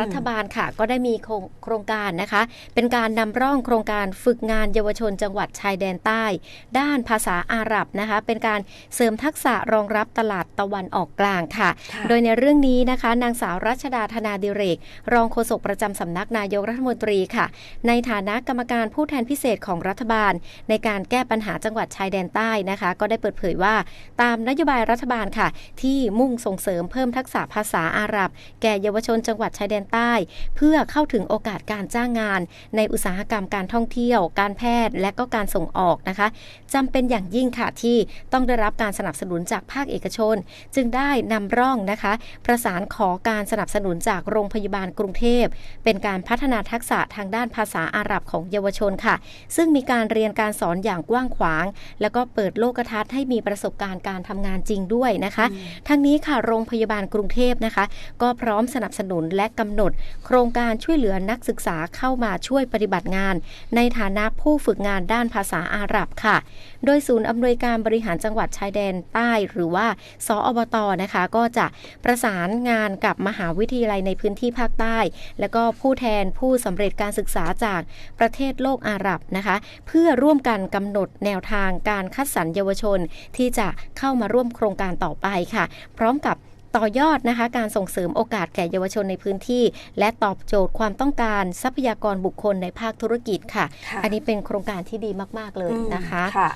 รัฐบาลค่ะก็ได้มีโครงการนะคะ เป็นการนำร่องโครงการฝึกงานเยาวชนจังหวัดชายแดนใต้ ด้านภาษาอาหรับนะคะ เป็นการเสริมทักษะรองรับตลาดตะวันออกกลางค่ะ โดยในเรื่องนี้นะคะ นางสาวรัชดาธนาดิเรก รองโฆษกประจำสำนักนายกรัฐมนตรีค่ะ ในฐานะกรรมการผู้แทนพิเศษของรัฐบาล ในการแก้ปัญหาจังหวัดชายแดนใต้นะคะ ก็ได้เปิดเผยว่า ตามนโยบายรัฐบาลค่ะ ที่มุ่งส่งเสริมเพิ่มทักษะภาษาอาหรับ แก่เยาวชนจังหวัดชายแดนใต้ เพื่อเข้าถึงโอกาสการจ้างงาน ในอุตสาหกรรมการท่องเที่ยว การแพทย์และก็การส่งออกนะคะจำเป็นอย่างยิ่งค่ะที่ต้องได้รับการสนับสนุนจากภาคเอกชน จึงได้นำร่องนะคะ ประสานขอการสนับสนุนจากโรงพยาบาลกรุงเทพ เป็นการพัฒนาทักษะทางด้านภาษาอาหรับของเยาวชนค่ะ ซึ่งมีการเรียนการสอนอย่างกว้างขวาง แล้วก็เปิดโลกทัศน์ให้มีประสบการณ์การทำงานจริงด้วยนะคะ ทั้งนี้ค่ะโรงพยาบาลกรุงเทพนะคะ ก็พร้อมสนับสนุนและกำหนด โครงการช่วยเหลือนักศึกษาเข้ามาช่วยปฏิบัติงาน ในฐานะผู้ฝึกงานด้านภาษาอาหรับค่ะ โดยศูนย์อำนวยการบริหารจังหวัดชายแดนใต้ หรือว่าสออบตนะคะ ก็จะประสานงานกับมหาวิทยาลัยในพื้นที่ภาคใต้ และก็ผู้แทนผู้สำเร็จการศึกษาจากประเทศโลกอาหรับนะคะ เพื่อร่วมกันกำหนดแนวทางการคัดสรรเยาวชนที่จะเข้ามาร่วมโครงการต่อไปค่ะ พร้อมกับ ต่อยอดนะคะการส่งเสริมโอกาสแก่เยาวชนในพื้นที่ และตอบโจทย์ความต้องการทรัพยากรบุคคลในภาคธุรกิจค่ะ อันนี้เป็นโครงการที่ดีมาก ๆ เลยนะคะค่ะ